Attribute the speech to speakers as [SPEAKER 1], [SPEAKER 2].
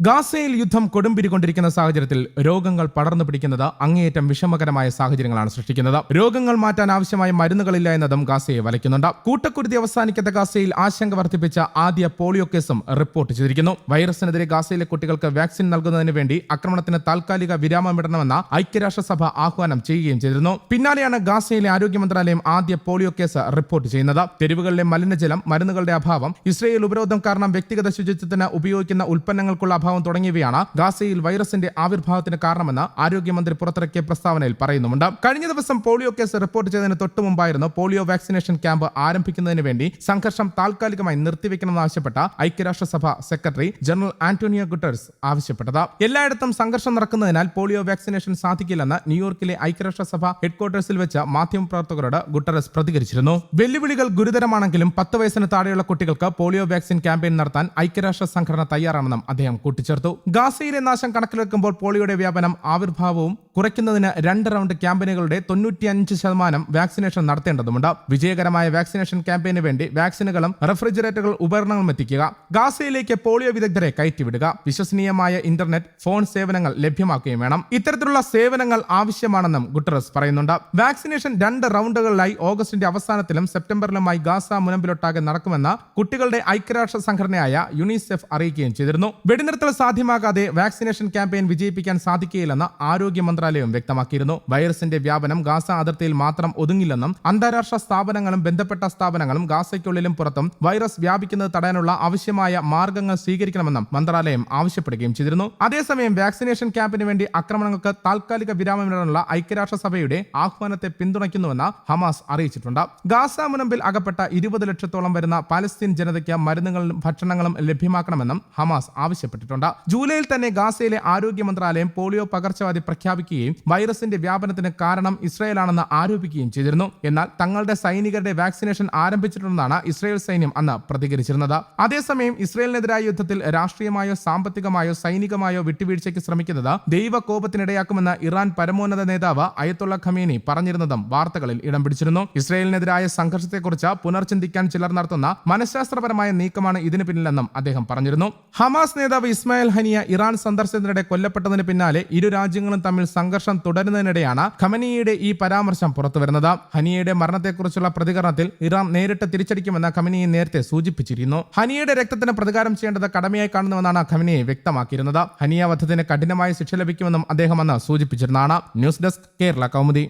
[SPEAKER 1] ഗാസയിൽ യുദ്ധം കൊടുമ്പിരിക്കൊണ്ടിരിക്കുന്ന സാഹചര്യത്തിൽ രോഗങ്ങൾ പടർന്നു പിടിക്കുന്നത് അങ്ങേയറ്റം വിഷമകരമായ സാഹചര്യങ്ങളാണ് സൃഷ്ടിക്കുന്നത്. രോഗങ്ങൾ മാറ്റാൻ ആവശ്യമായ മരുന്നുകളില്ല എന്നതും ഗാസയെ വലയ്ക്കുന്നുണ്ട്. കൂട്ടക്കുരുതി അവസാനിക്കാത്ത ഗാസയിൽ ആശങ്ക വർദ്ധിപ്പിച്ച ആദ്യ പോളിയോ കേസും റിപ്പോർട്ട് ചെയ്തിരിക്കുന്നു. വൈറസിനെതിരെ ഗാസയിലെ കുട്ടികൾക്ക് വാക്സിൻ നൽകുന്നതിന് വേണ്ടി ആക്രമണത്തിന് താൽക്കാലിക വിരാമമിടണമെന്ന ഐക്യരാഷ്ട്രസഭ ആഹ്വാനം ചെയ്യുകയും ചെയ്തിരുന്നു. പിന്നാലെയാണ് ഗാസയിലെ ആരോഗ്യ മന്ത്രാലയം ആദ്യ പോളിയോ കേസ് റിപ്പോർട്ട് ചെയ്യുന്നത്. തെരുവുകളിലെ മലിനജലം മരുന്നുകളുടെ അഭാവം ഇസ്രയേൽ ഉപരോധം കാരണം വ്യക്തിഗത ശുചിത്വത്തിന് ഉപയോഗിക്കുന്ന ഉൽപ്പന്നങ്ങൾക്കുള്ള അഭാവം തുടങ്ങിയവയാണ് ഗാസയിൽ വൈറസിന്റെ ആവിർഭാവത്തിന് കാരണമെന്ന് ആരോഗ്യമന്ത്രി പുറത്തിറക്കിയ പ്രസ്താവനയിൽ പറയുന്നുമുണ്ട്. കഴിഞ്ഞ ദിവസം പോളിയോ കേസ് റിപ്പോർട്ട് ചെയ്തതിന് തൊട്ടു മുമ്പായിരുന്നു പോളിയോ വാക്സിനേഷൻ ക്യാമ്പ് ആരംഭിക്കുന്നതിന് വേണ്ടി സംഘർഷം താൽക്കാലികമായി നിർത്തിവെക്കണമെന്ന് നിർത്തിവെക്കണമെന്നാവശ്യപ്പെട്ട ഐക്യരാഷ്ട്രസഭ സെക്രട്ടറി ജനറൽ ആന്റോണിയോ ഗുട്ടേഴ്സ് ആവശ്യപ്പെട്ടത്. എല്ലായിടത്തും സംഘർഷം നടക്കുന്നതിനാൽ പോളിയോ വാക്സിനേഷൻ സാധിക്കില്ലെന്ന് ന്യൂയോർക്കിലെ ഐക്യരാഷ്ട്രസഭ ഹെഡ്ക്വാർട്ടേഴ്സിൽ വെച്ച് മാധ്യമപ്രവർത്തകരോട് ഗുട്ടറസ് പ്രതികരിച്ചിരുന്നു. വെല്ലുവിളികൾ ഗുരുതരമാണെങ്കിലും പത്ത് വയസ്സിന് താഴെയുള്ള കുട്ടികൾക്ക് പോളിയോ വാക്സിൻ ക്യാമ്പയിൻ നടത്താൻ ഐക്യരാഷ്ട്ര സംഘടന തയ്യാറാണെന്നും അദ്ദേഹം കൂട്ടിച്ചേർത്തു. ഗാസയിലെ നാശം കണക്കിലെടുക്കുമ്പോൾ പോളിയോയുടെ വ്യാപനം ആവിർഭാവവും കുറയ്ക്കുന്നതിന് രണ്ട് റൗണ്ട് ക്യാമ്പയിനുകളുടെ തൊണ്ണൂറ്റിയഞ്ച് ശതമാനം വാക്സിനേഷൻ നടത്തേണ്ടതുണ്ട് വിജയകരമായ വാക്സിനേഷൻ ക്യാമ്പയിന് വേണ്ടി വാക്സിനുകളും റെഫ്രിജറേറ്ററുകൾ ഉപകരണങ്ങളും എത്തിക്കുക. ഗാസയിലേക്ക് പോളിയോ വിദഗ്ധരെ കയറ്റിവിടുക. വിശ്വസനീയമായ ഇന്റർനെറ്റ് ഫോൺ സേവനങ്ങൾ ലഭ്യമാക്കുകയും വേണം. ഇത്തരത്തിലുള്ള സേവനങ്ങൾ ആവശ്യമാണെന്നും ഗുട്ടറസ് പറയുന്നുണ്ട്. വാക്സിനേഷൻ രണ്ട് റൗണ്ടുകളിലായി ഓഗസ്റ്റിന്റെ അവസാനത്തിലും സെപ്റ്റംബറിലുമായി ഗാസ മുനമ്പിലൊട്ടാകെ നടക്കുമെന്ന് കുട്ടികളുടെ ഐക്യരാഷ്ട്ര സംഘടനയായ യുണിസെഫ് അറിയിക്കുകയും ചെയ്തിരുന്നു. വെടിനിർത്തൽ സാധ്യമാകാതെ വാക്സിനേഷൻ ക്യാമ്പയിൻ വിജയിപ്പിക്കാൻ സാധിക്കുകയില്ലെന്ന് ആരോഗ്യ മന്ത്രാലയം വ്യക്തമാക്കിയിരുന്നു. വൈറസിന്റെ വ്യാപനം ഗാസ അതിർത്തിയിൽ മാത്രം ഒതുങ്ങില്ലെന്നും അന്താരാഷ്ട്ര സ്ഥാപനങ്ങളും ബന്ധപ്പെട്ട സ്ഥാപനങ്ങളും ഗാസയ്ക്കുള്ളിലും പുറത്തും വൈറസ് വ്യാപിക്കുന്നത് തടയാനുള്ള ആവശ്യമായ മാർഗങ്ങൾ സ്വീകരിക്കണമെന്നും മന്ത്രാലയം ആവശ്യപ്പെടുകയും ചെയ്തിരുന്നു. അതേസമയം വാക്സിനേഷൻ ക്യാമ്പിന് വേണ്ടി ആക്രമണങ്ങൾക്ക് താൽക്കാലിക വിരാമമിടാനുള്ള ഐക്യരാഷ്ട്രസഭയുടെ ആഹ്വാനത്തെ പിന്തുണയ്ക്കുന്നുവെന്ന് ഹമാസ് അറിയിച്ചിട്ടുണ്ട്. ഗാസ മുനമ്പിൽ അകപ്പെട്ട ഇരുപത് ലക്ഷത്തോളം വരുന്ന പാലസ്തീൻ ജനതയ്ക്ക് മരുന്നുകളും ഭക്ഷണങ്ങളും ലഭ്യമാക്കണമെന്നും ഹമാസ് ആവശ്യപ്പെട്ടിട്ടുണ്ട്. ജൂലൈയിൽ തന്നെ ഗാസയിലെ ആരോഗ്യ മന്ത്രാലയം പോളിയോ പകർച്ചവ്യാധി പ്രഖ്യാപിക്കുകയും വൈറസിന്റെ വ്യാപനത്തിന് കാരണം ഇസ്രയേലാണെന്ന് ആരോപിക്കുകയും ചെയ്തിരുന്നു. എന്നാൽ തങ്ങളുടെ സൈനികരുടെ വാക്സിനേഷൻ ആരംഭിച്ചിട്ടുണ്ടെന്നാണ് ഇസ്രയേൽ സൈന്യം അന്ന് പ്രതികരിച്ചിരുന്നത്. അതേസമയം ഇസ്രയേലിനെതിരായ യുദ്ധത്തിൽ രാഷ്ട്രീയമായോ സാമ്പത്തികമായോ സൈനികമായോ വിട്ടുവീഴ്ചയ്ക്ക് ശ്രമിക്കുന്നത് ദൈവകോപത്തിനിടയാക്കുമെന്ന് ഇറാൻ പരമോന്നത നേതാവ് അയത്തുള്ള ഖമീനി പറഞ്ഞിരുന്നതും വാർത്തകളിൽ ഇടം പിടിച്ചിരുന്നു. ഇസ്രയേലിനെതിരായ സംഘർഷത്തെക്കുറിച്ച് പുനർചിന്തിക്കാൻ ചിലർ നടത്തുന്ന മനഃശാസ്ത്രപരമായ നീക്കമാണ് ഇതിന് പിന്നിലെന്നും അദ്ദേഹം പറഞ്ഞിരുന്നു. ഹമാസ് നേതാവ് ഇസ്മായിൽ ഹനിയ ഇറാൻ സന്ദർശനത്തിനിടെ കൊല്ലപ്പെട്ടതിന് പിന്നാലെ ഇരു രാജ്യങ്ങളും തമ്മിൽ സംഘർഷം തുടരുന്നതിനിടെയാണ് ഖമനിയുടെ ഈ പരാമർശം പുറത്തുവരുന്നത്. ഹനിയയുടെ മരണത്തെക്കുറിച്ചുള്ള പ്രതികരണത്തിൽ ഇറാൻ നേരിട്ട് തിരിച്ചടിക്കുമെന്ന് ഖമനിയെ നേരത്തെ സൂചിപ്പിച്ചിരുന്നു. ഹനിയയുടെ രക്തത്തിന് പ്രതികാരം ചെയ്യേണ്ടത് കടമയായി കാണുന്നുവെന്നാണ് ഖമനിയെ വ്യക്തമാക്കിയിരുന്നത്. ഹനിയ വധത്തിന് കഠിനമായ ശിക്ഷ ലഭിക്കുമെന്നും അദ്ദേഹം അന്ന് സൂചിപ്പിച്ചിരുന്നതാണ്. News desk Kerala Kaumudi.